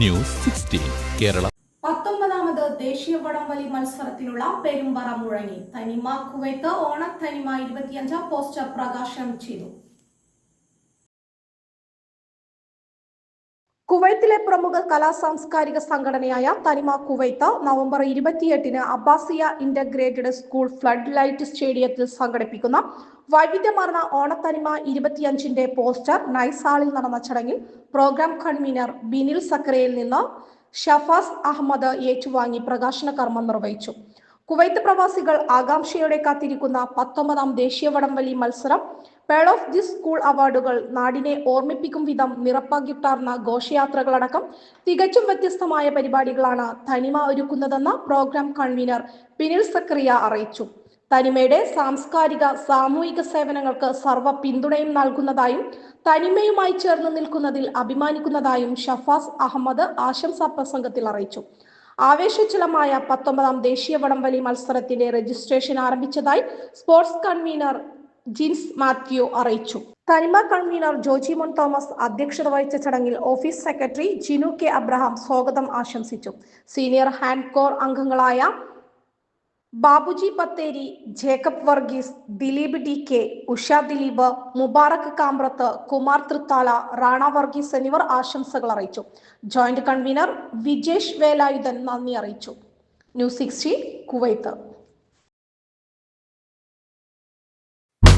News sixteen Kerala. പത്തൊമ്പതാമത് ദേശീയ വടംവലി മത്സരത്തിനുള്ള പെരുമ്പറ മുഴങ്ങി. തനിമ കുവൈത്ത് ഓണത്തനിമ ഇരുപത്തിയഞ്ച് പോസ്റ്റർ പ്രകാശനം ചെയ്തു. കുവൈത്തിലെ പ്രമുഖ കലാ സാംസ്കാരിക സംഘടനയായ തനിമ കുവൈത്ത് നവംബർ ഇരുപത്തിയെട്ടിന് Abbasiya integrated school flood light സ്റ്റേഡിയത്തിൽ സംഘടിപ്പിക്കുന്ന വൈവിധ്യമാർന്ന ഓണത്തനിമ ഇരുപത്തിയഞ്ചിന്റെ പോസ്റ്റർ നൈസാളിൽ നടന്ന ചടങ്ങിൽ പ്രോഗ്രാം കൺവീനർ ബിനിൽ സക്രയിൽ നിന്ന് ഷഫാസ് അഹമ്മദ് ഏറ്റുവാങ്ങി പ്രകാശന കർമ്മം നിർവഹിച്ചു. കുവൈത്ത് പ്രവാസികൾ ആകാംക്ഷയോടെ കാത്തിരിക്കുന്ന പത്തൊമ്പതാം ദേശീയ വടംവലി മത്സരം പേൾ ഓഫ് ദി സ്കൂൾ അവാർഡുകൾ നാടിനെ ഓർമ്മിപ്പിക്കും വിധം നിറപ്പാകിട്ടാർന്ന ഘോഷയാത്രകളടക്കം തികച്ചും വ്യത്യസ്തമായ പരിപാടികളാണ് തനിമ ഒരുക്കുന്നതെന്ന് പ്രോഗ്രാം കൺവീനർ പിനിൽ സക്രിയ അറിയിച്ചു. തനിമയുടെ സാംസ്കാരിക സാമൂഹിക സേവനങ്ങൾക്ക് സർവ പിന്തുണയും നൽകുന്നതായും തനിമയുമായി ചേർന്ന് നിൽക്കുന്നതിൽ അഭിമാനിക്കുന്നതായും ഷഫാസ് അഹമ്മദ് ആശംസാ പ്രസംഗത്തിൽ അറിയിച്ചു. ആവേശചലമായ പത്തൊമ്പതാം ദേശീയ വടംവലി മത്സരത്തിന്റെ രജിസ്ട്രേഷൻ ആരംഭിച്ചതായി സ്പോർട്സ് കൺവീനർ ജിൻസ് മാത്യു അറിയിച്ചു. തനിമ കൺവീനർ ജോജിമോൻ തോമസ് അധ്യക്ഷത വഹിച്ച ചടങ്ങിൽ office secretary Jinu K Abraham സ്വാഗതം ആശംസിച്ചു. സീനിയർ ഹാൻഡ് കോർ അംഗങ്ങളായ Babuji Patheri Jacob Varghese Dileep D K Usha Dileep Mubarak കാമ്പ്രത്ത് കുമാർ തൃത്താല റാണ വർഗീസ് എന്നിവർ ആശംസകൾ അറിയിച്ചു. ജോയിന്റ് കൺവീനർ വിജേഷ് വേലായുധൻ നന്ദി അറിയിച്ചു. News sixty Kuwait.